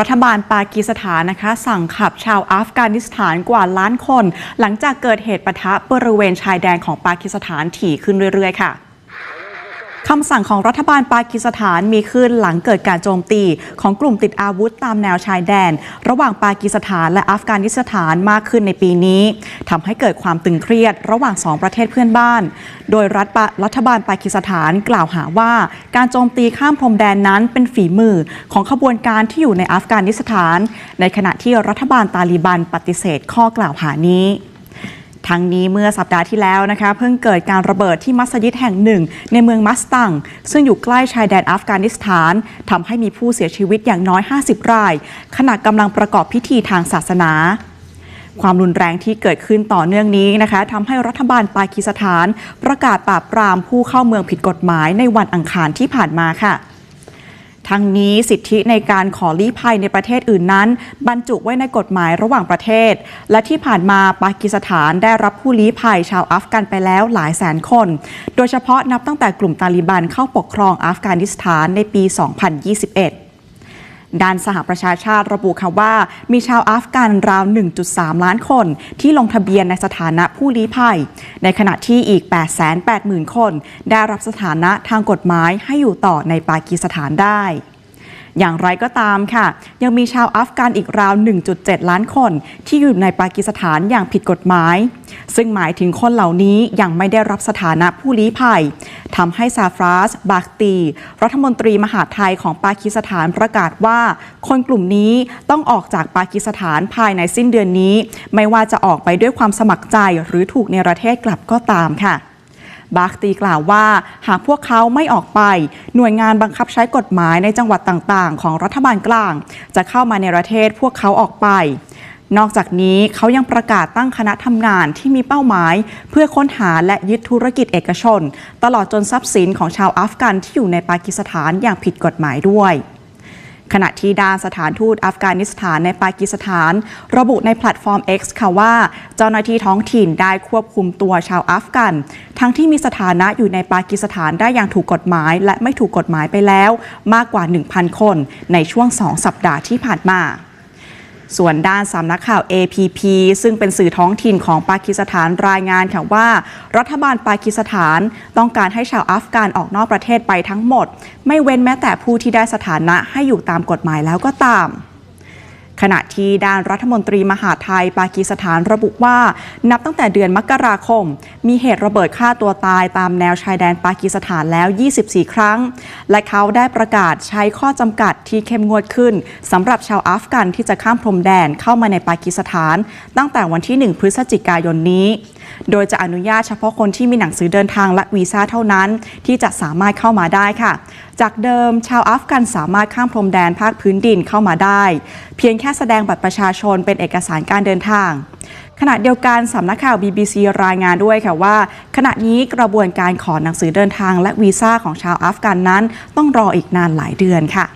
รัฐบาลปากีสถานนะคะ สั่งขับชาวอัฟกานิสถานกว่าล้านคน หลังจากเกิดเหตุปะทะบริเวณชายแดนของปากีสถานถี่ขึ้นเรื่อยๆ ค่ะ คำสั่งของรัฐบาลปากีสถานมีขึ้นหลังเกิดการโจมตี ของกลุ่มติดอาวุธตามแนวชายแดน ระหว่างปากีสถานและอัฟกานิสถานมากขึ้นในปีนี้ทำให้เกิดความตึงเครียดระหว่างสองประเทศเพื่อนบ้าน โดยรัฐรัฐบาลปากีสถานกล่าวหาว่า การโจมตีข้ามพรมแดนนั้นเป็นฝีมือของขบวนการที่อยู่ในอัฟกานิสถาน ในขณะที่รัฐบาลตาลิบันปฏิเสธข้อกล่าวหานี้ ทั้งนี้เมื่อสัปดาห์ที่แล้วนะคะ เพิ่งเกิดการระเบิดที่มัสยิดแห่งหนึ่ง ในเมืองมัสตัง ซึ่งอยู่ใกล้ชายแดนอัฟกานิสถานทำให้มีผู้เสียชีวิตอย่างน้อย 50 ราย ขณะกำลังประกอบพิธีทางศาสนาความรุนแรงที่เกิดขึ้นต่อเนื่องนี้นะคะทำให้รัฐบาลปากีสถาน ประกาศปราบปรามผู้เข้าเมืองผิดกฎหมายในวันอังคารที่ผ่านมาค่ะ ทั้งนี้สิทธิในการขอลี้ภัยในประเทศอื่นนั้น บรรจุไว้ในกฎหมายระหว่างประเทศ และที่ผ่านมาปากีสถานได้รับผู้ลี้ภัยชาวอัฟกันไปแล้วหลายแสนคน โดยเฉพาะนับตั้งแต่กลุ่มตาลิบันเข้าปกครองอัฟกานิสถานในปี 2021 ด้านสหประชาชาติระบุค่ะว่า มีชาวอัฟกันราว 1.3 ล้านคน ที่ลงทะเบียนในสถานะผู้ลี้ภัย ในขณะที่อีก 880,000 คน ได้รับสถานะทางกฎหมายให้อยู่ต่อในปากีสถานได้ อย่างไรก็ตามค่ะ ยังมีชาวอัฟกันอีกราว 1.7 ล้านคน ที่อยู่ในปากีสถานอย่างผิดกฎหมาย ซึ่งหมายถึงคนเหล่านี้ยังไม่ได้รับสถานะผู้ลี้ภัยทำให้ซาฟราสบากตี รัฐมนตรีมหาไทยของปากีสถานประกาศว่า คนกลุ่มนี้ต้องออกจากปากีสถานภายในสิ้นเดือนนี้ ไม่ว่าจะออกไปด้วยความสมัครใจหรือถูกในประเทศกลับก็ตามค่ะ บาคตีกล่าวว่า หากพวกเขาไม่ออกไป หน่วยงานบังคับใช้กฎหมายในจังหวัดต่างๆ ของรัฐบาลกลาง จะเข้ามาในประเทศพวกเขาออกไปนอกจากนี้เขายังประกาศตั้งคณะทำงานที่มีเป้าหมาย เพื่อค้นหาและยึดธุรกิจเอกชน ตลอดจนทรัพย์สินของชาวอัฟกันที่อยู่ในปากีสถานอย่างผิดกฎหมายด้วย ขณะที่ด้านสถานทูตอัฟกานิสถานในปากีสถาน ระบุในแพลตฟอร์ม X ค่ะว่า เจ้าหน้าที่ท้องถิ่นได้ควบคุมตัวชาวอัฟกัน ทั้งที่มีสถานะอยู่ในปากีสถานได้อย่างถูกกฎหมาย และไม่ถูกกฎหมายไปแล้ว มากกว่า 1,000 คน ในช่วง 2 สัปดาห์ที่ผ่านมา ส่วนด้านสำนักข่าว APP ซึ่งเป็นสื่อท้องถิ่นของปากีสถานรายงานค่ะว่า รัฐบาลปากีสถานต้องการให้ชาวอัฟกานออกนอกประเทศไปทั้งหมด ไม่เว้นแม้แต่ผู้ที่ได้สถานะให้อยู่ตามกฎหมายแล้วก็ตาม ขณะที่ด้านรัฐมนตรีมหาไทยปากีสถานระบุว่า นับตั้งแต่เดือนมกราคม มีเหตุระเบิดฆ่าตัวตายตามแนวชายแดนปากีสถานแล้ว 24 ครั้ง และเขาได้ประกาศใช้ข้อจำกัดที่เข้มงวดขึ้นสำหรับชาวอัฟกันที่จะข้ามพรมแดนเข้ามาในปากีสถาน ตั้งแต่วันที่ 1 พฤศจิกายนนี้ โดยจะอนุญาตเฉพาะคนที่มีหนังสือเดินทางและวีซ่าเท่านั้น ที่จะสามารถเข้ามาได้ค่ะ จากเดิมชาวอัฟกันสามารถข้ามพรมแดนภาคพื้นดินเข้ามาได้ เพียงแค่แสดงบัตรประชาชนเป็นเอกสารการเดินทางขณะเดียวกันสำนักข่าว BBC รายงานด้วยค่ะว่า ขณะนี้กระบวนการขอหนังสือเดินทางและวีซ่าของชาวอัฟกันนั้น ต้องรออีกนานหลายเดือนค่ะ